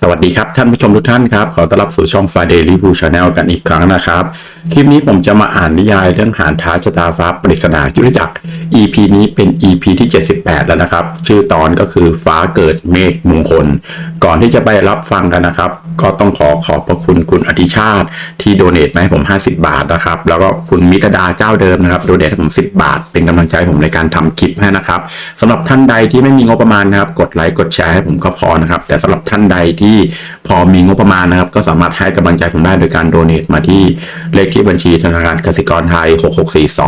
สวัสดีครับ ท่านผู้ชมทุกท่านครับ ขอต้อนรับสู่ช่อง Friday Review Channel กันอีกครั้งนะครับ คลิปนี้ผมจะมาอ่านนิยายเรื่องหานท้าชะตาฟ้าปริศนายุทธจักร EP นี้เป็น EP ที่ 78 แล้วนะครับ ชื่อตอนก็คือฟ้าเกิดเมฆมงคล ก่อนที่จะไปรับฟังกันนะครับ ก็ต้องขอขอบพระคุณคุณอธิชาติที่โดเนทมาให้ผม 50 บาทนะครับ แล้วก็คุณมิตรดาเจ้าเดิมนะครับโดเนทให้ผม 10 บาท เป็นกำลังใจผมในการทำคลิปให้นะครับสำหรับท่านใดที่ไม่มีงบประมาณนะครับกดไลค์กดแชร์ให้ผมก็พอนะครับแต่สำหรับท่านใดที่พอมีงบประมาณนะครับ ก็สามารถให้กำลังใจผมได้โดยการโดเนทมาที่เลขที่บัญชีธนาคารกสิกรไทย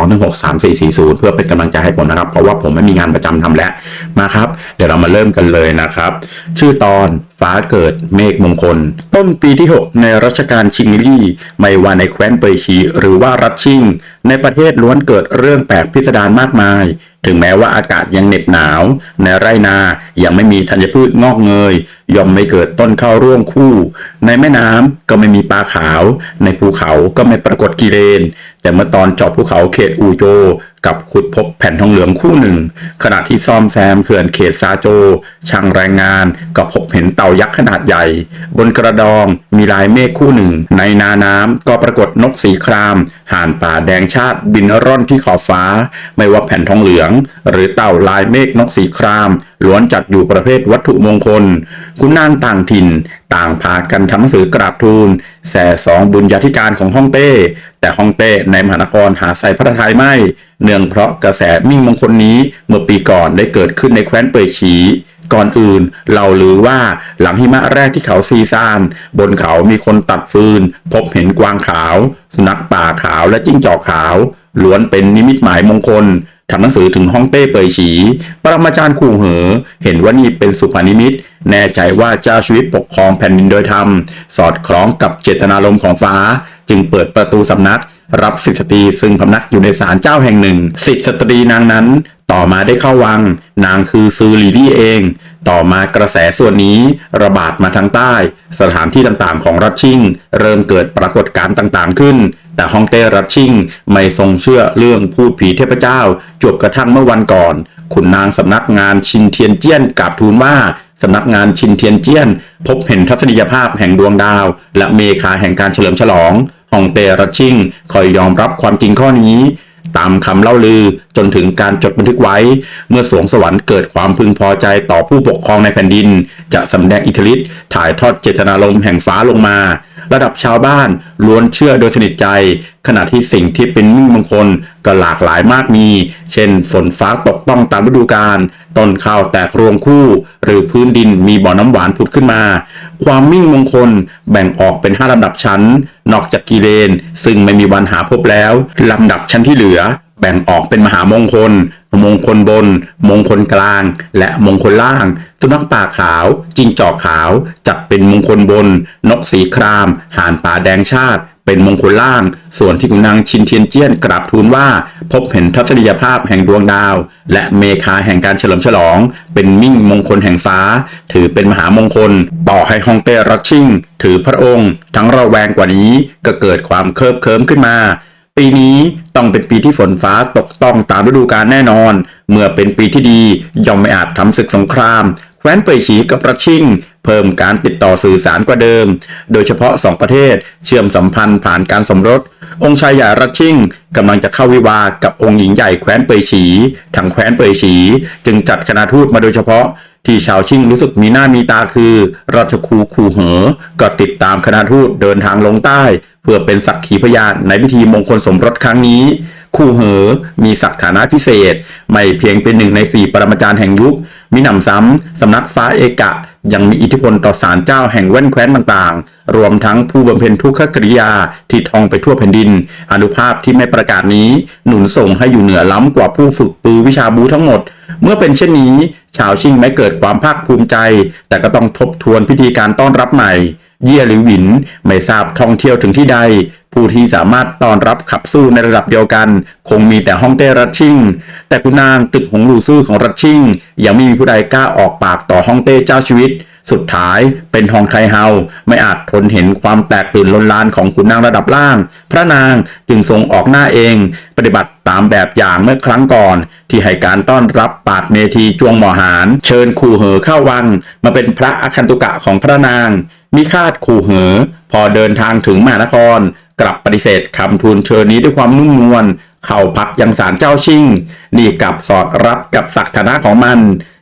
6642163440 เพื่อเป็นกำลังใจให้ผมนะครับ เพราะว่าผมไม่มีงานประจำทำแล้วมาครับ เดี๋ยวเรามาเริ่มกันเลยนะครับ ชื่อตอน ฟ้าเกิดเมฆมงคล ต้นปีที่ 6 ในรัชกาลชิงลี่ ไม่ว่าในแคว้นเปยชีหรือว่ารัชชิง ในประเทศล้วนเกิดเรื่องแปลกพิสดารมากมาย ถึงแม้ว่าอากาศยังเหน็บหนาว ในไร่นายังไม่มีธัญพืชงอกเงย ย่อมไม่เกิดต้นข้าวร่วงคู่ ในแม่น้ำก็ไม่มีปลาขาว ในภูเขาก็ไม่ปรากฏกิเลน แต่เมื่อตอนเจาะภูเขาเขตอูโจกับขุดพบแผ่นทองเหลืองคู่หนึ่ง ขณะที่ซ่อมแซมเขื่อนเขตซาโจ ช่างแรงงานก็พบเห็นเต่ายักษ์ขนาดใหญ่ บนกระดองมีลายเมฆคู่หนึ่ง ในนาน้ำก็ปรากฏนกสีคราม ห่านป่าแดงชาติบินร่อนที่ขอบฟ้า ไม่ว่าแผ่นทองเหลือง หรือเต่าลายเมฆนกสีครามล้วนจัดอยู่ประเภทวัตถุมงคล คุณนางต่างถิ่นต่างพากันทำหนังสือกราบทูลแส่สองบุญญาธิการของฮ่องเต้ แต่ฮ่องเต้ในมหานครหาใส่พระทัยไม่ เนื่องเพราะกระแสมิ่งมงคลนี้เมื่อปีก่อนได้เกิดขึ้นในแคว้นเปยฉีก่อนอื่นเราลือว่าหลังหิมะแรกที่เขาซีซาน บนเขามีคนตัดฟืน พบเห็นกวางขาว สุนัขป่าขาวและจิ้งจอกขาว ล้วนเป็นนิมิตหมายมงคลทำหนังสือถึงฮ่องเต้เปยฉี ปรมาจารย์คู่เหอ เห็นว่านี่เป็นสุภานิมิต แน่ใจว่าเจ้าชีวิตปกครองแผ่นดินโดยธรรม สอดคล้องกับเจตนารมณ์ของฟ้า จึงเปิดประตูสำนัก รับสิทธิสตรีซึ่งพำนักอยู่ในศาลเจ้าแห่งหนึ่ง สิทธิสตรีนางนั้น ต่อมาได้เข้าวัง นางคือซือลีลี่เอง ต่อมากระแสส่วนนี้ระบาดมาทางใต้ สถานที่ต่างๆของรัชชิงเริ่มเกิดปรากฏการณ์ต่างๆขึ้นแต่ฮ่องเต้รัชชิงไม่ทรงเชื่อเรื่องพูดผีเทพเจ้า จวบกระทั่งเมื่อวันก่อน ขุนนางสำนักงานชินเทียนเจี้ยนกราบทูลว่า สำนักงานชินเทียนเจี้ยน พบเห็นทัศนียภาพแห่งดวงดาว และเมฆาแห่งการเฉลิมฉลองฮ่องเต้รัชชิงคอยยอมรับความจริงข้อนี้ ตามคำเล่าลือจนถึงการจดบันทึกไว้ เมื่อสวงสวรรค์เกิดความพึงพอใจต่อผู้ปกครองในแผ่นดิน จะสำแดงอิทธิฤทธิ์ถ่ายทอดเจตนารมณ์แห่งฟ้าลงมาระดับชาวบ้านล้วนเชื่อโดยสนิทใจ ขณะที่สิ่งที่เป็นมิ่งมงคลก็หลากหลายมากมี เช่น ฝนฟ้าตกต้องตามฤดูกาลต้นข้าวแตกรวงคู่ หรือพื้นดินมีบ่อน้ำหวานผุดขึ้นมา ความมิ่งมงคลแบ่งออกเป็น 5ลำดับชั้น นอกจากกิเลน ซึ่งไม่มีวันหาพบแล้ว ลำดับชั้นที่เหลือ แบ่งออกเป็นมหามงคล มงคลบน มงคลกลาง และมงคลล่าง สุนัขป่าขาว จิงจอกขาว จัดเป็นมงคลบน นกสีคราม ห่านป่าแดงชาติ เป็นมงคลล่าง ส่วนที่คุณนางชินเทียนเจี้ยนกราบทูลว่า พบเห็นทัศนียภาพแห่งดวงดาว และเมฆาแห่งการเฉลิมฉลอง เป็นมิ่งมงคลแห่งฟ้า ถือเป็นมหามงคล ต่อให้ฮองเต้รัชชิงถือพระองค์ ทั้งระแวงกว่านี้ก็เกิดความเคิบเคิมขึ้นมา ปีนี้ต้องเป็นปีที่ฝนฟ้าตกต้องตามฤดูกาลแน่นอน เมื่อเป็นปีที่ดีย่อมไม่อาจทำศึกสงคราม แคว้นเปยฉีกับรัชชิงเพิ่มการติดต่อสื่อสารกว่าเดิม โดยเฉพาะสองประเทศเชื่อมสัมพันธ์ผ่านการสมรส องค์ชายใหญ่รัชชิงกำลังจะเข้าวิวากับองค์หญิงใหญ่แคว้นเปยฉีทางแคว้นเปยฉี จึงจัดคณะทูตมาโดยเฉพาะที่ชาวชิงรู้สึกมีหน้ามีตาคือ ราชคูคูเหอ ก็ติดตามคณะทูตเดินทางลงใต้ เพื่อเป็นสักขีพยานในพิธีมงคลสมรสครั้งนี้ คู่เหอมีศักฐานะพิเศษ ไม่เพียงเป็นหนึ่งในสี่ปรมาจารย์แห่งยุค มิหนำซ้ำสำนักฟ้าเอกะ ยังมีอิทธิพลต่อศาลเจ้าแห่งแว่นแคว้นต่างๆ รวมทั้งผู้บำเพ็ญทุกขกริยาที่ท่องไปทั่วแผ่นดิน อนุภาพที่ไม่ประกาศนี้ หนุนส่งให้อยู่เหนือล้ำกว่าผู้ฝึกปือวิชาบูทั้งหมด เมื่อเป็นเช่นนี้ ชาวชิงไม่เกิดความภาคภูมิใจ แต่ก็ต้องทบทวนพิธีการต้อนรับใหม่ เยี่ยหรือหวิน ไม่ทราบท่องเที่ยวถึงที่ใด ผู้ที่สามารถต้อนรับขับสู้ในระดับเดียวกัน คงมีแต่ฮ่องเต้รัชชิง แต่คุณนางตึกหงลูซื่อของรัชชิง ยังไม่มีผู้ใดกล้าออกปากต่อฮ่องเต้เจ้าชีวิต สุดท้ายเป็นทองไทเฮาไม่อาจทนเห็นความแตกตื่นลนลานของขุนนางระดับล่าง พระนางจึงทรงออกหน้าเอง ปฏิบัติตามแบบอย่างเมื่อครั้งก่อน ที่ให้การต้อนรับปาดเมทีจวงหมอหารเชิญขู่เหอเข้าวัง มาเป็นพระอคันตุกะของพระนาง มิคาดขู่เหอ พอเดินทางถึงมหานคร กลับปฏิเสธคำทูลเชิญนี้ด้วยความนุ่มนวลเข้าพักยังศาลเจ้าชิงนี่กับสอดรับกับศักดิ์ฐานะของมัน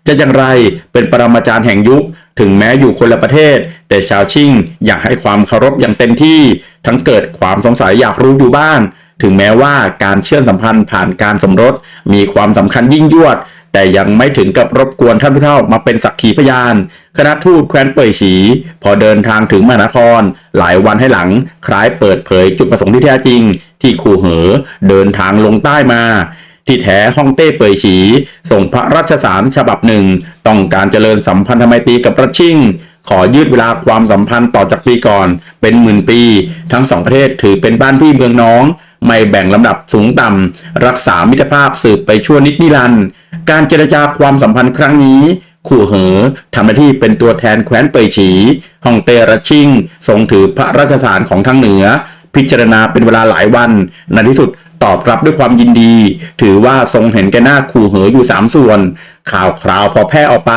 จะอย่างไรเป็นปรมาจารย์แห่งยุค ถึงแม้อยู่คนละประเทศ แต่ชาวชิงอยากให้ความเคารพอย่างเต็มที่ ทั้งเกิดความสงสัยอยากรู้อยู่บ้าง ถึงแม้ว่าการเชื่อมสัมพันธ์ผ่านการสมรส มีความสำคัญยิ่งยวด แต่ยังไม่ถึงกับรบกวนท่านผู้เฒ่ามาเป็นสักขีพยาน คณะทูตแคว้นเป่ยฉี พอเดินทางถึงมหานคร หลายวันให้หลัง คล้ายเปิดเผยจุดประสงค์ที่แท้จริง ที่คูเหอเดินทางลงใต้มา ที่แท้ฮ่องเต้เปยฉี ส่งพระราชสารฉบับหนึ่ง ต้องการเจริญสัมพันธไมตรีกับรัชชิงขอยืดเวลาความสัมพันธ์ต่อจากปีก่อน เป็นหมื่นปี ทั้งสองประเทศถือเป็นบ้านพี่เมืองน้อง ไม่แบ่งลำดับสูงต่ำ รักษามิตรภาพสืบไปชั่วนิดนิรันดร์การเจรจาความสัมพันธ์ครั้งนี้ขู่เหอทำหน้าที่เป็นตัวแทนแคว้นเปยฉีฮ่องเต้รัชชิงทรงถือพระราชสารของทางเหนือพิจารณาเป็นเวลาหลายวันในที่สุด ตอบรับด้วยความยินดี ถือว่าทรงเห็นแก่หน้าขู่เหออยู่สามส่วน ข่าวคราวพอแพร่ออกไป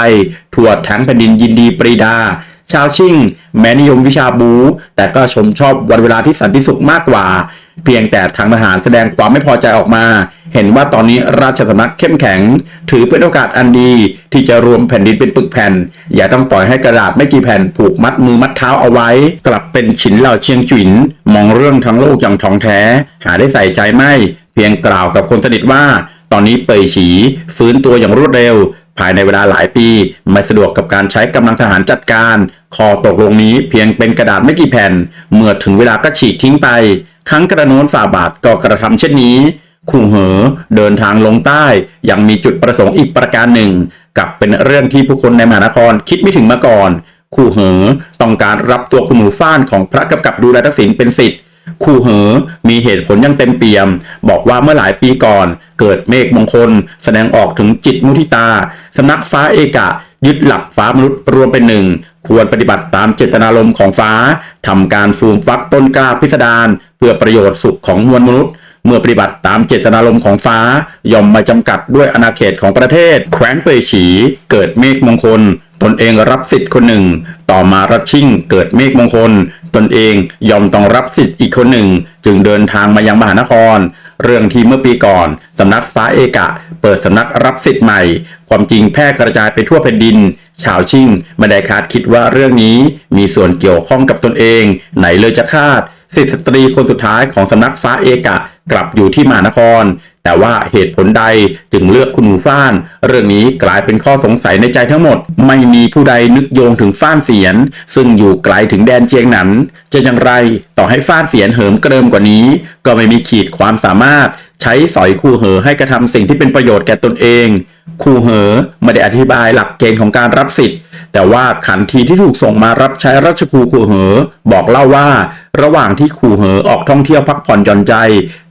ทั่วทั้งแผ่นดินยินดีปรีดา ชาวชิง แม้นิยมวิชาบู แต่ก็ชมชอบวันเวลาที่สันติสุขมากกว่า เพียงแต่ทางทหารแสดงความไม่พอใจออกมา เห็นว่าตอนนี้ราชสำนักเข้มแข็ง ถือเป็นโอกาสอันดีที่จะรวมแผ่นดินเป็นปึกแผ่น อย่าต้องปล่อยให้กระดาษไม่กี่แผ่นผูกมัดมือมัดเท้าเอาไว้ กลับเป็นฉินเหล่าเชียงจุนมองเรื่องทั้งโลกอย่างทองแท้ หาได้ใส่ใจไม่ เพียงกล่าวกับคนสนิทว่า ตอนนี้เปยฉีฟื้นตัวอย่างรวดเร็วภายในเวลาหลายปี ไม่สะดวกกับการใช้กำลังทหารจัดการ คอตกลงนี้เพียงเป็นกระดาษไม่กี่แผ่น เมื่อถึงเวลาก็ฉีกทิ้งไป ครั้งกระโน้นฝ่าบาทก็กระทำเช่นนี้ คู่เหอเดินทางลงใต้ ยังมีจุดประสงค์อีกประการหนึ่ง กับเป็นเรื่องที่ผู้คนในมหานครคิดไม่ถึงมาก่อน คู่เหอต้องการรับตัวคุณหนูฟ้านของพระกำกับดูแลทักษิณเป็นสิทธิ์คู่เหอมีเหตุผลยังเต็มเปี่ยม บอกว่าเมื่อหลายปีก่อน เกิดเมฆมงคล แสดงออกถึงจิตมุทิตาสำนักฟ้าเอกะ ยึดหลักฟ้ามนุษย์รวมเป็นหนึ่ง ควรปฏิบัติตามเจตนารมณ์ของฟ้าทำการฟูมฟักต้นกล้าพิสดารเพื่อประโยชน์สุขของมวลมนุษย์ เมื่อปฏิบัติตามเจตนารมณ์ของฟ้า ย่อมม่จำกัดด้วยอาณาเขตของประเทศ แคว้นเปยฉี เกิดเมฆมงคล ตนเองรับสิทธิ์คนหนึ่ง ต่อมารัชชิ่ง เกิดเมฆมงคล ตนเองยอมต้องรับสิทธิ์อีกคนหนึ่ง จึงเดินทางมายังมหานคร เรื่องที่เมื่อปีก่อนสำนักฟ้าเอกะ เปิดสำนักรับสิทธิ์ใหม่ ความจริงแพร่กระจายไปทั่วแผ่นดินชาวชิ่งไม่ได้คาดคิดว่าเรื่องนี้มีส่วนเกี่ยวข้องกับตนเอง ไหนเลยจะคาดสิทธิสตรีคนสุดท้ายของสำนักฟ้าเอกะ กลับอยู่ที่มหานคร แต่ว่าเหตุผลใดจึงเลือกคุณหนูฟ้าน เรื่องนี้กลายเป็นข้อสงสัยในใจทั้งหมด ไม่มีผู้ใดนึกโยงถึงฟ้านเสียน ซึ่งอยู่ไกลถึงแดนเชียงหนัน จะอย่างไรต่อให้ฟ้านเสียนเหิมเกริมกว่านี้ ก็ไม่มีขีดความสามารถใช้สอยคู่เหอให้กระทำสิ่งที่เป็นประโยชน์แก่ตนเอง คู่เหอไม่ได้อธิบายหลักเกณฑ์ของการรับสิทธิ์ แต่ว่าขันทีที่ถูกส่งมารับใช้ราชครูคู่เหอบอกเล่าว่า ระหว่างที่คู่เหอออกท่องเที่ยวพักผ่อนหย่อนใจ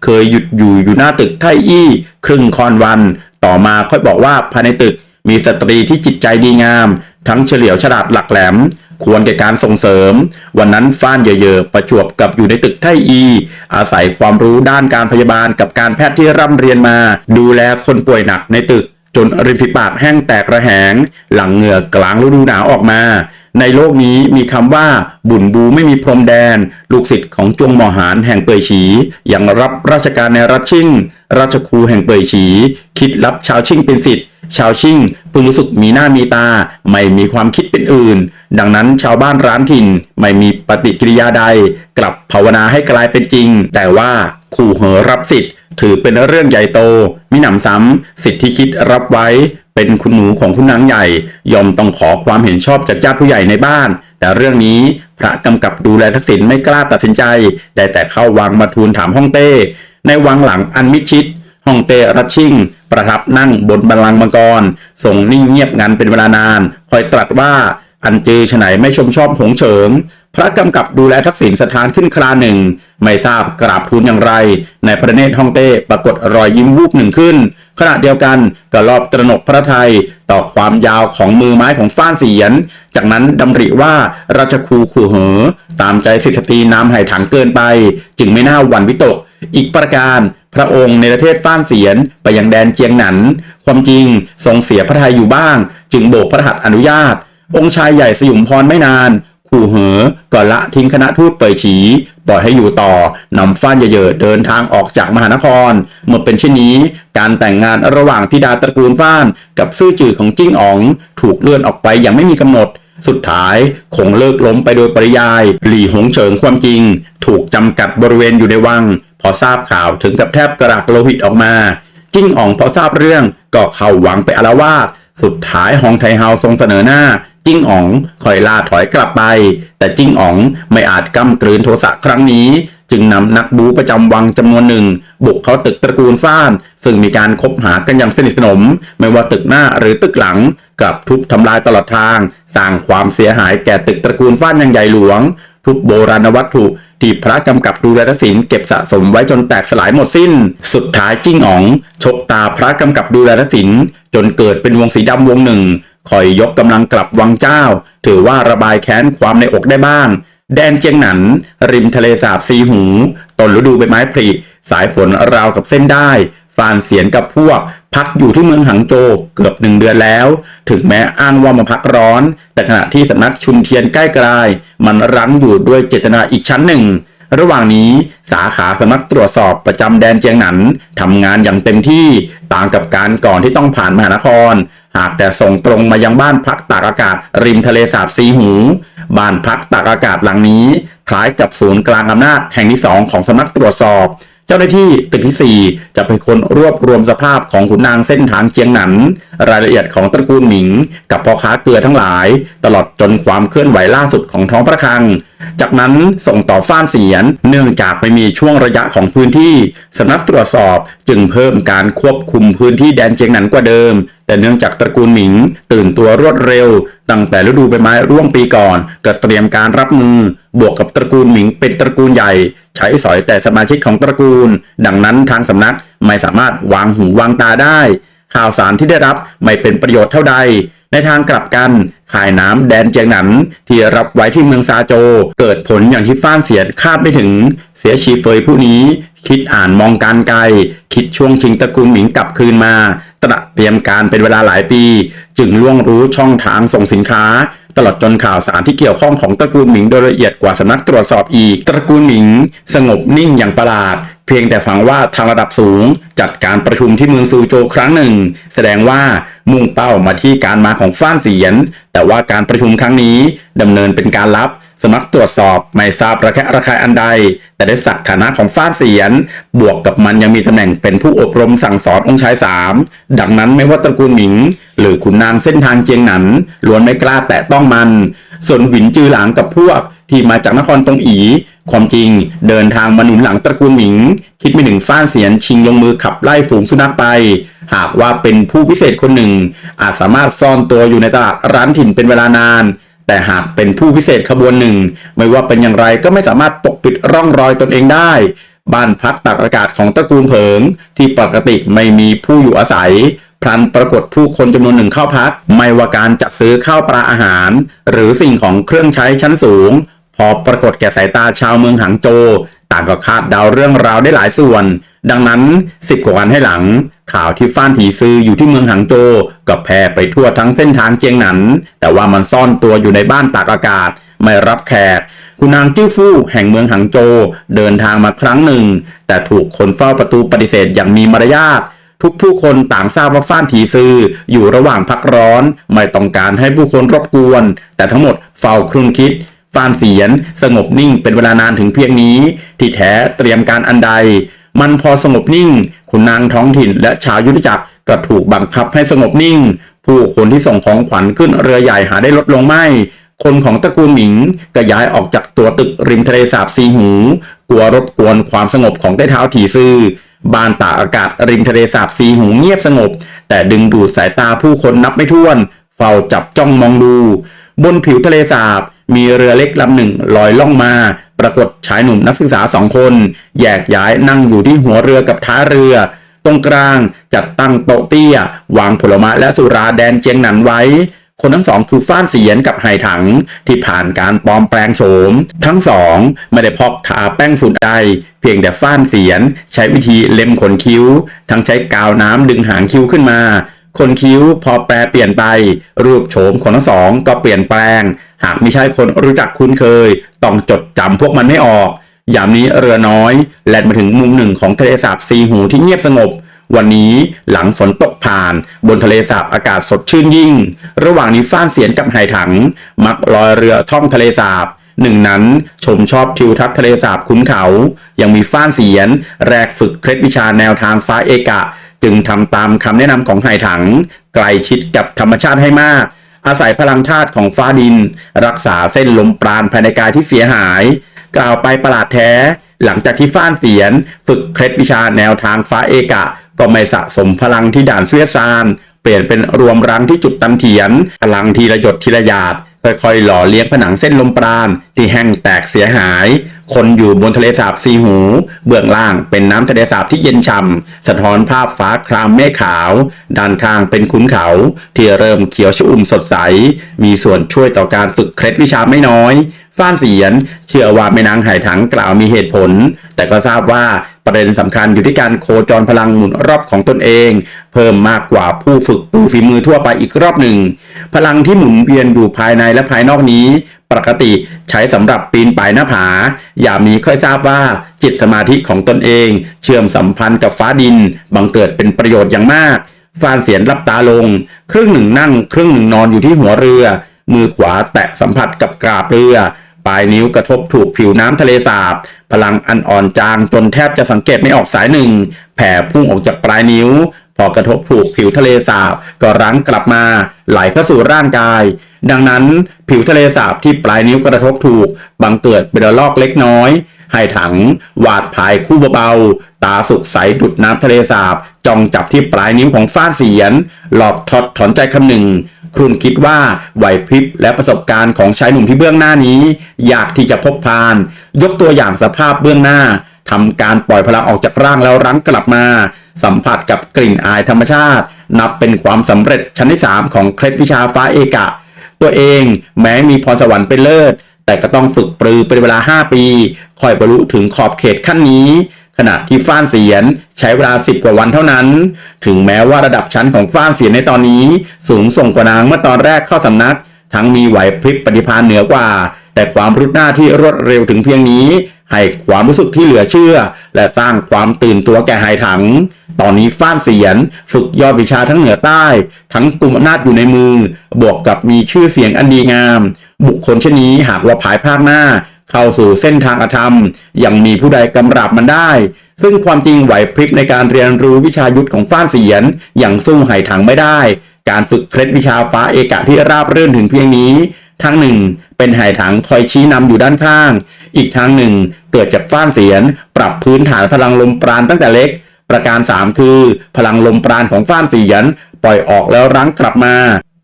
เคยหยุดอยู่อยู่หน้าตึกไทอี้ครึ่งคอนวัน ต่อมาค่อยบอกว่าภายในตึกมีสตรีที่จิตใจดีงาม ทั้งเฉลียวฉลาดหลักแหลม ควรแก่การส่งเสริม วันนั้นฟ้านเยอะๆประจวบกับอยู่ในตึกไทอี อาศัยความรู้ด้านการพยาบาลกับการแพทย์ที่ร่ำเรียนมา ดูแลคนป่วยหนักในตึกจนริมฝีปากแห้งแตกระแหง หลังเหงื่อกลางฤดูหนาวออกมา ในโลกนี้มีคำว่าบุญบูไม่มีพรมแดน ลูกศิษย์ของจวงหมอหานแห่งเปยฉียังรับราชการในรัชชิ่ง ราชครูแห่งเปยฉี คิดรับชาวชิ่งเป็นศิษย์ชาวชิ่งพึงรู้สึกมีหน้ามีตา ไม่มีความคิดเป็นอื่น ดังนั้นชาวบ้านร้านถิ่นไม่มีปฏิกิริยาใด กลับภาวนาให้กลายเป็นจริง แต่ว่าขู่เหอรับสิทธิ์ ถือเป็นเรื่องใหญ่โตมิหนำซ้ำสิทธิที่คิดรับไว้ เป็นคุณหนูของคุณนางใหญ่ ยอมต้องขอความเห็นชอบจากญาติผู้ใหญ่ในบ้าน แต่เรื่องนี้พระกำกับดูแลทักษิณไม่กล้าตัดสินใจ ได้แต่เข้าวังมาทูลถามฮ่องเต้ ในวังหลังอันมิชิดฮ่องเต้รัชชิ่ง ประทับนั่งบนบัลลังก์มังกรทรงนิ่งเงียบงันเป็นเวลานาน คอยตรัสว่าอันจือฉไหนไม่ชมชอบหงเฉิง พระกำกับดูแลทักษิณสถานขึ้นคราหนึ่ง ไม่ทราบกราบทูลอย่างไร ในพระเนตรฮ่องเต้ปรากฏรอยยิ้มวูบหนึ่งขึ้น ขณะเดียวกันก็รอบตระหนกพระไทยต่อความยาวของมือไม้ของฟ้านเสียน จากนั้นดำริว่าราชครูขู่เหอ ตามใจสิทธิสตรีน้ำไห่ถังเกินไป จึงไม่น่าหวั่นวิตก อีกประการพระองค์ในประเทศฟ้านเสียนไปยังแดนเจียงหนัน ความจริงทรงเสียพระทัยอยู่บ้าง จึงโบกพระหัตถ์อนุญาต องค์ชายใหญ่สยุมพรไม่นาน ขู่เหอก็ละทิ้งคณะทูตเปยฉีปล่อยให้อยู่ต่อนำฟ้านเยอะเดินทางออกจากมหานคร เมื่อเป็นเช่นนี้ การแต่งงานระหว่างธิดาตระกูลฟ้าน กับซื่อจื่อของจิ้งอ๋อง ถูกเลื่อนออกไปอย่างไม่มีกำหนด สุดท้ายคงเลิกล้มไปโดยปริยาย หลี่หงเฉิงความจริง ถูกจำกัดบริเวณอยู่ในวัง พอทราบข่าวถึงกับแทบกระดักโลหิตออกมา จิ้งอ๋องพอทราบเรื่องก็เข้าหวังไปอาละวาดสุดท้ายฮองไทเฮาทรงเสนอหน้า จิ้งอ๋องคอยล่าถอยกลับไป แต่จิ้งอ๋องไม่อาจกำกลืนโทสะครั้งนี้ จึงนำนักบูประจำวังจำนวนหนึ่ง บุกเข้าตึกตระกูลฟ้าน ซึ่งมีการคบหากันอย่างสนิทสนม ไม่ว่าตึกหน้าหรือตึกหลังกับทุบทำลายตลอดทาง สร้างความเสียหายแก่ตึกตระกูลฟ้านอย่างใหญ่หลวง ทุบโบราณวัตถุที่พระกำกับดูแลทักษิณเก็บสะสมไว้จนแตกสลายหมดสิ้น สุดท้ายจิ้งอ๋อง ชกตาพระกำกับดูแลทักษิณจนเกิดเป็นวงสีดำวงหนึ่ง คอยยกกำลังกลับวังเจ้า ถือว่าระบายแค้นความในอกได้บ้าง แดนเจียงหนัน ริมทะเลสาบซีหู ต้นฤดูใบไม้ผลิสายฝนราวกับเส้นได้ฟานเสียนกับพวก พักอยู่ที่เมืองหังโจเกือบหนึ่งเดือนแล้ว ถึงแม้อ้างว่ามาพักร้อน แต่ขณะที่สำนักชุนเทียนใกล้กลาย มันรั้งอยู่ด้วยเจตนาอีกชั้นหนึ่ง ระหว่างนี้สาขาสำนักตรวจสอบประจำแดนเจียงหนันทำงานอย่างเต็มที่ต่างกับการก่อนที่ต้องผ่านมหานคร หากแต่ส่งตรงมายังบ้านพักตากอากาศริมทะเลสาบซีหู บ้านพักตากอากาศหลังนี้ คล้ายกับศูนย์กลางอำนาจแห่งที่สองของสำนักตรวจสอบ เจ้าหน้าที่ตึกที่ 4 จะเป็นคนรวบรวมสภาพของขุนนางเส้นทางเจียงหนัน รายละเอียดของตระกูลหมิง กับพ่อค้าเกลือทั้งหลาย ตลอดจนความเคลื่อนไหวล่าสุดของท้องพระคลัง จากนั้นส่งต่อฟ้านเสียน เนื่องจากไม่มีช่วงระยะของพื้นที่สำนักตรวจสอบจึงเพิ่มการควบคุมพื้นที่แดนเจียงหนันกว่าเดิม แต่เนื่องจากตระกูลหมิง ตื่นตัวรวดเร็ว ตั้งแต่ฤดูใบไม้ร่วงปีก่อนก็เตรียมการรับมือ บวกกับตระกูลหมิงเป็นตระกูลใหญ่ ใช้สอยแต่สมาชิกของตระกูล ดังนั้นทางสำนักไม่สามารถวางหูวางตาได้ ข่าวสารที่ได้รับไม่เป็นประโยชน์เท่าใด ในทางกลับกันขายน้ำแดนเจียงหนัน ที่รับไว้ที่เมืองซาโจ เกิดผลอย่างที่ฟ้านเสียคาดไม่ถึง เสียชีเฟยผู้นี้คิดอ่านมองการไกล คิดช่วงชิงตระกูลหมิงกลับคืนมา ตระเตรียมการเป็นเวลาหลายปี จึงล่วงรู้ช่องทางส่งสินค้า ตลอดจนข่าวสารที่เกี่ยวข้องของตระกูลหมิงโดยละเอียดกว่าสำนักตรวจสอบอีก ตระกูลหมิง สงบนิ่งอย่างประหลาดเพียงแต่ฟังว่าทางระดับสูงจัดการประชุมที่เมืองซูโจวครั้งหนึ่ง แสดงว่ามุ่งเป้ามาที่การมาของฟ้านเสียน แต่ว่าการประชุมครั้งนี้ดำเนินเป็นการลับ สำนักตรวจสอบไม่ทราบระแคะระคายอันใด แต่ได้สักฐานะของฟ้านเสียน บวกกับมันยังมีตำแหน่งเป็นผู้อบรมสั่งสอนองค์ชายสามดังนั้นไม่ว่าตระกูลหมิง หรือขุนนางเส้นทางเจียงหนันล้วนไม่กล้าแตะต้องมัน ส่วนหวินจือหลางกับพวกที่มาจากนครตรงอี ความจริงเดินทางมาหนุนหลังตระกูลหมิง คิดไม่ถึงฟ้านเสียนชิงลงมือขับไล่ฝูงสุนัขไป หากว่าเป็นผู้พิเศษคนหนึ่ง อาจสามารถซ่อนตัวอยู่ในตลาดร้านถิ่นเป็นเวลานาน แต่หากเป็นผู้พิเศษขบวนหนึ่ง ไม่ว่าเป็นอย่างไรก็ไม่สามารถปกปิดร่องรอยตนเองได้ บ้านพักตากอากาศของตระกูลเผิง ที่ปกติไม่มีผู้อยู่อาศัยพลันปรากฏผู้คนจำนวนหนึ่งเข้าพัก ไม่ว่าการจัดซื้อข้าวปลาอาหาร หรือสิ่งของเครื่องใช้ชั้นสูง พอปรากฏแก่สายตาชาวเมืองหางโจ ต่างก็คาดเดาเรื่องราวได้หลายส่วน ดังนั้นสิบกว่าวันให้หลัง ข่าวที่ฟ้านผีซื้ออยู่ที่เมืองหางโจก็แพร่ไปทั่วทั้งเส้นทางเจียงหนัน แต่ว่ามันซ่อนตัวอยู่ในบ้านตากอากาศ ไม่รับแขก คุณนางจิ้วฟู่แห่งเมืองหางโจเดินทางมาครั้งหนึ่ง แต่ถูกคนเฝ้าประตูปฏิเสธอย่างมีมารยาททุกผู้คนต่างทราบว่าฟ้านถีซืออยู่ระหว่างพักร้อน ไม่ต้องการให้ผู้คนรบกวน แต่ทั้งหมดเฝ้าครุ่นคิด ฟ้านเสียน สงบนิ่งเป็นเวลานานถึงเพียงนี้ ที่แท้เตรียมการอันใด มันพอสงบนิ่งคุณนางท้องถิ่นและชาวยุทธจักรก็ถูกบังคับให้สงบนิ่ง ผู้คนที่ส่งของขวัญขึ้นเรือใหญ่หาได้ลดลงไม่คนของตระกูลหมิงก็ย้ายออกจากตัวตึกริมทะเลสาบซีหู กลัวรบกวนความสงบของใต้เท้าถีซือบานตากอากาศริมทะเลสาบซีหูเงียบสงบ แต่ดึงดูดสายตาผู้คนนับไม่ถ้วน เฝ้าจับจ้องมองดู บนผิวทะเลสาบ มีเรือเล็กลำหนึ่งลอยล่องมา ปรากฏชายหนุ่มนักศึกษาสองคน แยกย้ายนั่งอยู่ที่หัวเรือกับท้ายเรือ ตรงกลางจัดตั้งโต๊ะเตี้ย วางผลไม้และสุราแดนเจียงหนันไว้ คนทั้งสองคือฟ้านเสียนกับไห่ถังที่ผ่านการปลอมแปลงโฉม ทั้งสองไม่ได้พอกทาแป้งฝุ่นใดเพียงแต่ฟ้านเสียน ใช้วิธีเล็มขนคิ้ว ทั้งใช้กาวน้ำดึงหางคิ้วขึ้นมา คนคิ้วพอแปลเปลี่ยนไป รูปโฉมคนทั้งสองก็เปลี่ยนแปลง หากไม่ใช่คนรู้จักคุ้นเคย ต้องจดจำพวกมันไม่ออกยามนี้เรือน้อย แล่นมาถึงมุมหนึ่งของทะเลสาบซีหูที่เงียบสงบ วันนี้หลังฝนตกผ่าน บนทะเลสาบอากาศสดชื่นยิ่ง ระหว่างนี้ฟ้านเสียนกับไหถัง มักลอยเรือท่องทะเลสาบหนึ่งนั้นชมชอบทิวทัศน์ทะเลสาบขุนเขา ยังมีฟ้านเสียน แรกฝึกเคล็ดวิชาแนวทางฟ้าเอกะ จึงทำตามคำแนะนำของไห่ถัง ไกลชิดกับธรรมชาติให้มาก อาศัยพลังธาตุของฟ้าดิน รักษาเส้นลมปราณภายในกายที่เสียหาย กล่าวไปประหลาดแท้ หลังจากที่ฟ้านเสียน ฝึกเคล็ดวิชาแนวทางฟ้าเอกะ ก็ไม่สะสมพลังที่ด่านเฟียซานเปลี่ยนเป็นรวมรังที่จุดตันเถียน พลังทีละหยดทีละหยาดค่อยๆ หล่อเลี้ยงผนังเส้นลมปราณที่แห้งแตกเสียหาย คนอยู่บนทะเลสาบซีหู เบื้องล่างเป็นน้ำทะเลสาบที่เย็นฉ่ำสะท้อนภาพฟ้าครามเมฆขาว ด้านข้างเป็นขุนเขา ที่เริ่มเขียวชุ่มสดใส มีส่วนช่วยต่อการฝึกเคล็ดวิชาไม่น้อยฟ้านเสียน เชื่อว่าแม่นางไหถังกล่าวมีเหตุผล แต่ก็ทราบว่าประเด็นสำคัญอยู่ที่การโคจรพลังหมุนรอบของตนเอง เพิ่มมากกว่าผู้ฝึกปูฝีมือทั่วไปอีกรอบหนึ่ง พลังที่หมุนเวียนอยู่ภายในและภายนอกนี้ ปกติใช้สำหรับปีนป่ายหน้าผา ยามนี้ค่อยทราบว่าจิตสมาธิของตนเอง เชื่อมสัมพันธ์กับฟ้าดิน บังเกิดเป็นประโยชน์อย่างมากฟานเสียนรับตาลง ครึ่งหนึ่งนั่ง ครึ่งหนึ่งนอนอยู่ที่หัวเรือ มือขวาแตะสัมผัสกับกราบเรือ ปลายนิ้วกระทบถูกผิวน้ำทะเลสาบ พลังอันอ่อนจางจนแทบจะสังเกตไม่ออกสายหนึ่ง แผ่พุ่งออกจากปลายนิ้ว พอกระทบถูกผิวทะเลสาบก็รั้งกลับมาไหลเข้าสู่ร่างกาย ดังนั้นผิวทะเลสาบที่ปลายนิ้วกระทบถูก บังเกิดเป็นระลอกเล็กน้อย ให้ถังวาดภายคู่เบาๆตาสุกใสดุดน้ำทะเลสาบจ้องจับที่ปลายนิ้วของฟ้าเสียน หลอบถอดถอนใจคำหนึ่งครุนคิดว่าไหวพริบและประสบการณ์ของชายหนุ่มที่เบื้องหน้านี้ อยากที่จะพบพาน ยกตัวอย่างสภาพเบื้องหน้า ทำการปล่อยพลังออกจากร่างแล้วรั้งกลับมา สัมผัสกับกลิ่นอายธรรมชาติ นับเป็นความสำเร็จชั้นที่ 3 ของเคล็ดวิชาฟ้าเอกะ ตัวเองแม้มีพรสวรรค์เป็นเลิศ แต่ก็ต้องฝึกปรือเป็นเวลา 5 ปี ค่อยบรรลุถึงขอบเขตขั้นนี้ ขณะที่ฟ้านเสียนใช้เวลา 10 กว่าวันเท่านั้น ถึงแม้ว่าระดับชั้นของฟ้านเสียนในตอนนี้ สูงส่งกว่านางเมื่อตอนแรกเข้าสำนัก ทั้งมีไหวพริบปฏิภาณเหนือกว่าแต่ความรุดหน้าที่รวดเร็วถึงเพียงนี้ ให้ความรู้สึกที่เหลือเชื่อ และสร้างความตื่นตัวแก่หายถัง ตอนนี้ฟ้านเสียน ฝึกยอดวิชาทั้งเหนือใต้ ทั้งกลุ่มอำนาจอยู่ในมือ บวกกับมีชื่อเสียงอันดีงาม บุคคลเช่นนี้หากว่าภายภาคหน้า เข้าสู่เส้นทางอธรรม ยังมีผู้ใดกำราบมันได้ ซึ่งความจริงไหวพริบในการเรียนรู้วิชายุทธของฟ้านเสียนอย่างสู้ไหถังไม่ได้ การฝึกเคล็ดวิชาฟ้าเอกะที่ราบเรื่นถึงเพียงนี้ ทั้งหนึ่ง เป็นไหถังคอยชี้นำอยู่ด้านข้าง อีกทางหนึ่ง เกิดจากฟ้านเสียน ปรับพื้นฐานพลังลมปราณตั้งแต่เล็ก ประการ 3 คือ พลังลมปราณของฟ้านเสียน ปล่อยออกแล้วรั้งกลับมา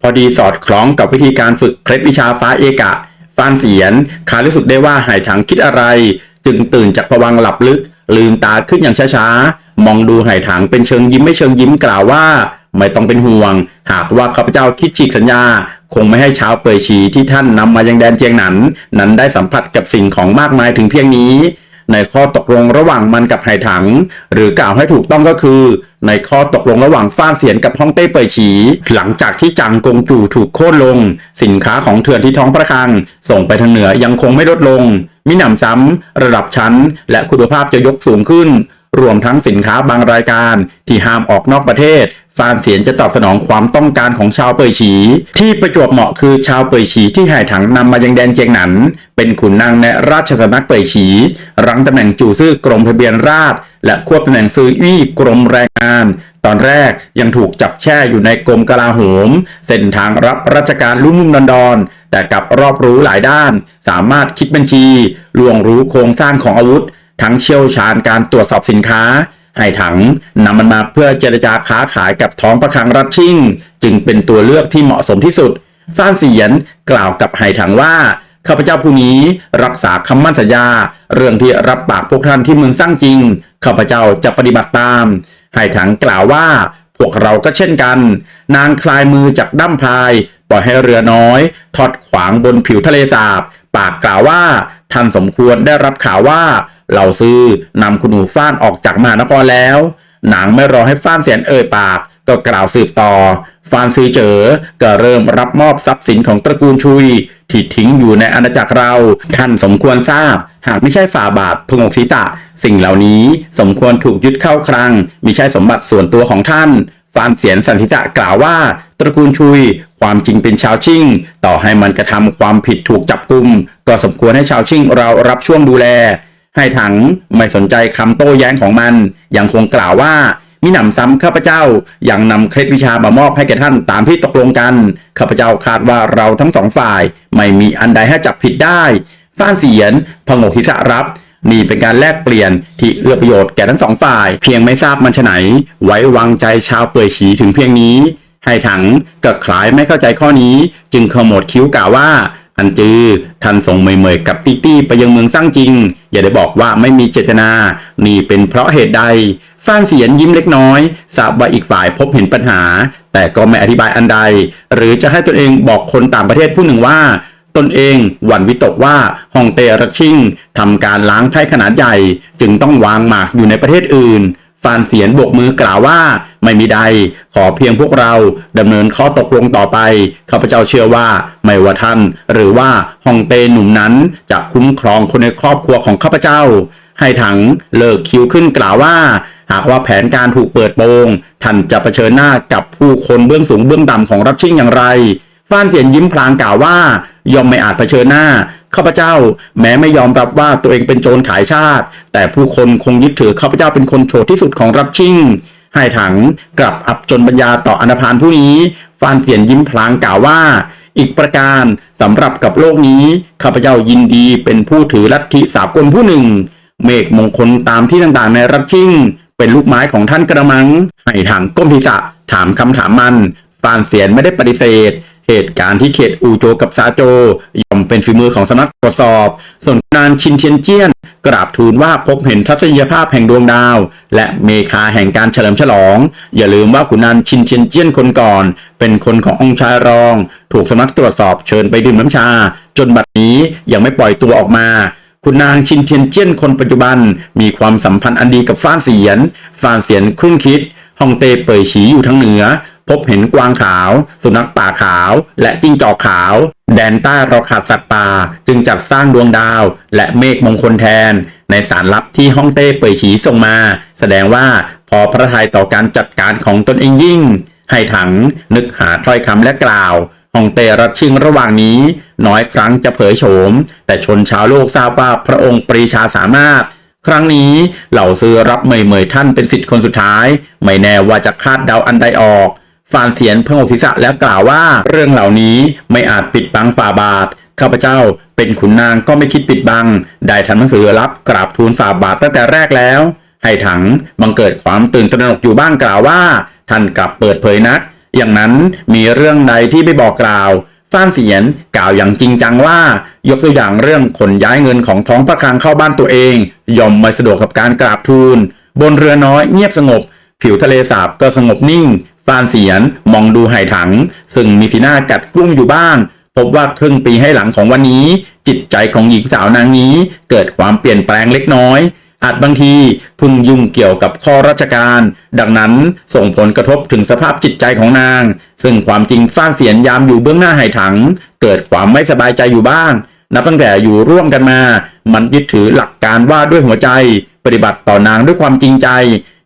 พอดีสอดคล้องกับวิธีการฝึกเคล็ดวิชาฟ้าเอกะฟ้านเสียนคารู้สึกได้ว่าไหถังคิดอะไร จึงตื่นจากภวังหลับลึก ลืมตาขึ้นอย่างช้าๆมองดูไหถังเป็นเชิงยิ้มไม่เชิงยิ้มกล่าวว่าไม่ต้องเป็นห่วง หากว่าข้าพเจ้าคิดฉีกสัญญา คงไม่ให้ชาวเปยชีที่ท่านนำมายังแดนเจียงหนัน นั้นได้สัมผัสกับสิ่งของมากมายถึงเพียงนี้ ในข้อตกลงระหว่างมันกับไหถัง หรือกล่าวให้ถูกต้องก็คือ ในข้อตกลงระหว่างฟ้านเสียนกับฮ่องเต้เปยฉี หลังจากที่จังกงจู่ถูกโค่นลง สินค้าของเถื่อนที่ท้องพระคลัง ส่งไปทางเหนือยังคงไม่ลดลง มิหนำซ้ำระดับชั้น และคุณภาพจะยกสูงขึ้นรวมทั้งสินค้าบางรายการที่ห้ามออกนอกประเทศ ฟานเสียนจะตอบสนองความต้องการของชาวเปยฉี ที่ประจวบเหมาะคือชาวเปยฉีที่ไหถังนำมายังแดนเจียงหนัน เป็นขุนนางในราชสำนักเปยฉี รังตำแหน่งจู่ซื่อกรมทะเบียนราษฎรและควบตำแหน่งซื้ออี้กรมแรงงาน ตอนแรกยังถูกจับแช่อยู่ในกรมกลาโหม เส้นทางรับราชการลุ่มลุ่มดอนดอนแต่กลับรอบรู้หลายด้าน สามารถคิดบัญชีล่วงรู้โครงสร้างของอาวุธ ทั้งเชี่ยวชาญการตรวจสอบสินค้า ให้ถังนำมันมาเพื่อเจรจาค้าขายกับท้องประคังรัฐชิ่ง จึงเป็นตัวเลือกที่เหมาะสมที่สุดฟ้านเสียนกล่าวกับไหถังว่าข้าพเจ้าผู้นี้รักษาคำมั่นสัญญา เรื่องที่รับปากพวกท่านที่เมืองสร้างจริงข้าพเจ้าจะปฏิบัติตามไหถังกล่าวว่า พวกเราก็เช่นกัน นางคลายมือจากด้ามพาย ปล่อยให้เรือน้อย ทอดขวางบนผิวทะเลสาบ ปากกล่าวว่าท่านสมควรได้รับข่าวว่า เหล่าซื้อนำคุณหนูฟ้านออกจากมหานครแล้ว หนางไม่รอให้ฟ้านเสียนเอ่ยปาก ก็กล่าวสืบต่อฟานซีเจอก็เริ่มรับมอบทรัพย์สินของตระกูลชุยที่ทิ้งอยู่ในอาณาจักรเรา ท่านสมควรทราบ หากไม่ใช่ฝ่าบาทพงอกศีรษะสิ่งเหล่านี้สมควรถูกยึดเข้าครังมิใช่สมบัติส่วนตัวของท่านฟานเสียนสันทิตะกล่าวว่า ตระกูลชุย ความจริงเป็นชาวชิ่ง ต่อให้มันกระทำความผิดถูกจับกุม ก็สมควรให้ชาวชิ่งเรารับช่วงดูแล ให้ถังไม่สนใจคำโต้แย้งของมันยังคงกล่าวว่ามิหนำซ้ำข้าพเจ้ายังนำเคล็ดวิชามามอบให้แก่ท่านตามที่ตกลงกันข้าพเจ้าคาดว่าเราทั้งสองฝ่าย ไม่มีอันใดให้จับผิดได้ฟ้านเสียนพงกทิศรับ นี่เป็นการแลกเปลี่ยนที่เอื้อประโยชน์แก่ทั้งสองฝ่าย เพียงไม่ทราบมันฉไหน ไว้วางใจชาวเปื่อยฉีถึงเพียงนี้ ให้ถังก็คลายไม่เข้าใจข้อนี้ จึงขมวดคิ้วกล่าวว่า อันจือท่านส่งเมยๆกับตี้ตี้ไปยังเมืองสร้างจริง อย่าได้บอกว่าไม่มีเจตนา นี่เป็นเพราะเหตุใดฟานเสียนยิ้มเล็กน้อยทราบว่าอีกฝ่ายพบเห็นปัญหา แต่ก็ไม่อธิบายอันใด หรือจะให้ตนเองบอกคนต่างประเทศผู้หนึ่งว่า ตนเองหวั่นวิตกว่าฮ่องเต้รัชชิงทำการล้างไพ่ขนาดใหญ่ จึงต้องวางหมากอยู่ในประเทศอื่น ฟานเสียนบกมือกล่าวว่าไม่มีใด ขอเพียงพวกเราดำเนินข้อตกลงต่อไปข้าพเจ้าเชื่อว่าไม่ว่าท่าน หรือว่าฮองเต้หนุ่มนั้นจะคุ้มครองคนในครอบครัวของข้าพเจ้า ให้ถังเลิกคิวขึ้นกล่าวว่า หากว่าแผนการถูกเปิดโปงท่านจะเผชิญหน้ากับผู้คนเบื้องสูงเบื้องต่ำของรัชชิ่งอย่างไรฟานเสียนยิ้มพลางกล่าวว่ายอมไม่อาจเผชิญหน้า ข้าพเจ้า แม้ไม่ยอมรับว่าตัวเองเป็นโจรขายชาติ แต่ผู้คนคงยึดถือข้าพเจ้าเป็นคนโฉดที่สุดของรัชชิ่งให้ถังกลับอับจนปัญญาต่ออนาพานผู้นี้ฟานเสียนยิ้มพลางกล่าวว่า อีกประการสำหรับกับโลกนี้ข้าพเจ้ายินดีเป็นผู้ถือลัทธิสากลผู้หนึ่ง เมฆมงคลตามที่ต่างๆในรัชชิ่ง เป็นลูกไม้ของท่านกระมังให้ถังก้มศีรษะถามคำถามมันฟานเสียนไม่ได้ปฏิเสธ เหตุการณ์ที่เขตอูโจกับซาโจย่อมเป็นฝีมือของสำนักตรวจสอบ ส่วนนานชินเชียนเจียน กราบทูลว่าพบเห็นทัศนียภาพแห่งดวงดาว และเมคาแห่งการเฉลิมฉลอง อย่าลืมว่าขุนนางชินเชียนเจียนคนก่อน เป็นคนขององค์ชายรอง ถูกสำนักตรวจสอบเชิญไปดื่มน้ำชา จนบัดนี้ยังไม่ปล่อยตัวออกมาคุณนางชินเทียนเจี้ยนคนปัจจุบัน มีความสัมพันธ์อันดีกับฟานเสียน ฟานเสียนครุ่นคิด ฮ่องเต้เป่ยฉีอยู่ทางเหนือ พบเห็นกวางขาว สุนัขป่าขาว และจิ้งจอกขาว แดนใต้เราขาดสัตว์ป่า จึงจัดสร้างดวงดาว และเมฆมงคลแทน ในสารลับที่ฮ่องเต้เป่ยฉีส่งมา แสดงว่าพอพระทัยต่อการจัดการของตนเองยิ่ง ให้ถังนึกหาถ้อยคำและกล่าวฮ่องเต้รัชชิงระหว่างนี้ น้อยครั้งจะเผยโฉม แต่ชนชาวโลกทราบว่าพระองค์ปรีชาสามารถครั้งนี้เหล่าซื้อรับเมยเมยท่านเป็นสิทธิ์คนสุดท้าย ไม่แน่ว่าจะคาดเดาอันใดออก ฟานเสียนเพิ่งอกศีรษะแล้วกล่าวว่า เรื่องเหล่านี้ไม่อาจปิดบังฝ่าบาทข้าพเจ้าเป็นขุนนางก็ไม่คิดปิดบัง ได้ทำหนังสือรับกราบทูลฝ่าบาทตั้งแต่แรกแล้ว ให้ถังบังเกิดความตื่นตระหนกอยู่บ้างกล่าวว่า ท่านกลับเปิดเผยนัก อย่างนั้นมีเรื่องใดที่ไม่บอกกล่าวฟ้านเสียนกล่าวอย่างจริงจังว่า ยกตัวอย่างเรื่องขนย้ายเงินของท้องพระคลังเข้าบ้านตัวเองยอมไม่สะดวกกับการกราบทูล บนเรือน้อยเงียบสงบ ผิวทะเลสาบก็สงบนิ่ง ฟานเสียนมองดูไหถัง ซึ่งมีสีหน้ากัดกลุ้มอยู่บ้าง พบว่าครึ่งปีให้หลังของวันนี้ จิตใจของหญิงสาวนางนี้ เกิดความเปลี่ยนแปลงเล็กน้อย อาจบางทีพึงยุ่งเกี่ยวกับข้อราชการ ดังนั้นส่งผลกระทบถึงสภาพจิตใจของนาง ซึ่งความจริงฟ้านเสียนยามอยู่เบื้องหน้าไหถัง เกิดความไม่สบายใจอยู่บ้างนับตั้งแต่อยู่ร่วมกันมา มันยึดถือหลักการว่าด้วยหัวใจ ปฏิบัติต่อนางด้วยความจริงใจ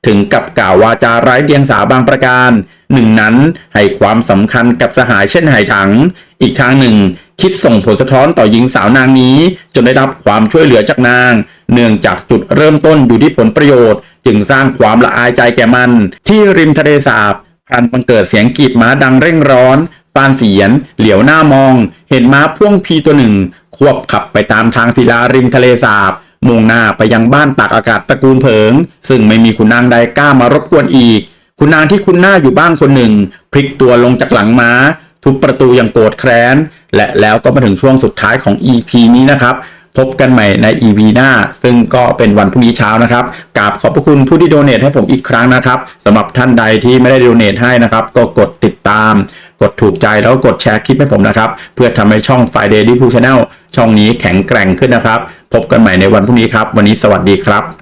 ถึงกับกล่าววาจาไร้เดียงสาบางประการ หนึ่งนั้นให้ความสำคัญกับสหายเช่นไหถัง อีกทางหนึ่ง คิดส่งผลสะท้อนต่อหญิงสาวนางนี้ จนได้รับความช่วยเหลือจากนาง เนื่องจากจุดเริ่มต้นอยู่ที่ผลประโยชน์ จึงสร้างความละอายใจแก่มัน ที่ริมทะเลสาบพลันบังเกิดเสียงกรีดม้าดังเร่งร้อนปานเสียน เหลียวหน้ามอง เห็นม้าพ่วงพีตัวหนึ่ง ควบขับไปตามทางศิลาริมทะเลสาบ มุ่งหน้าไปยังบ้านตากอากาศตระกูลเผิง ซึ่งไม่มีขุนนางใดกล้ามารบกวนอีก ขุนนางที่คุ้นหน้าอยู่บ้างคนหนึ่ง พลิกตัวลงจากหลังม้า ทุกประตูอยังโกรธแค้น และแล้วก็มาถึงช่วงสุดท้ายของ EP นี้นะครับพบกันใหม่ใน EP หน้า ซึ่งก็เป็นวันพรุ่งนี้เช้านะครับกราบขอบพระคุณผู้ที่โดเนทให้ผมอีกครั้งนะครับสำหรับท่านใดที่ไม่ได้โดเนทให้นะครับ ก็กดติดตาม กดถูกใจแล้วกดแชร์คลิปให้ผมนะครับ เพื่อทำให้ช่อง Friday d พู Channel ช่องนี้แข็งแกร่งขึ้นนะครับ พบกันใหม่ในวันพรุ่งนี้ครับ วันนี้สวัสดีครับ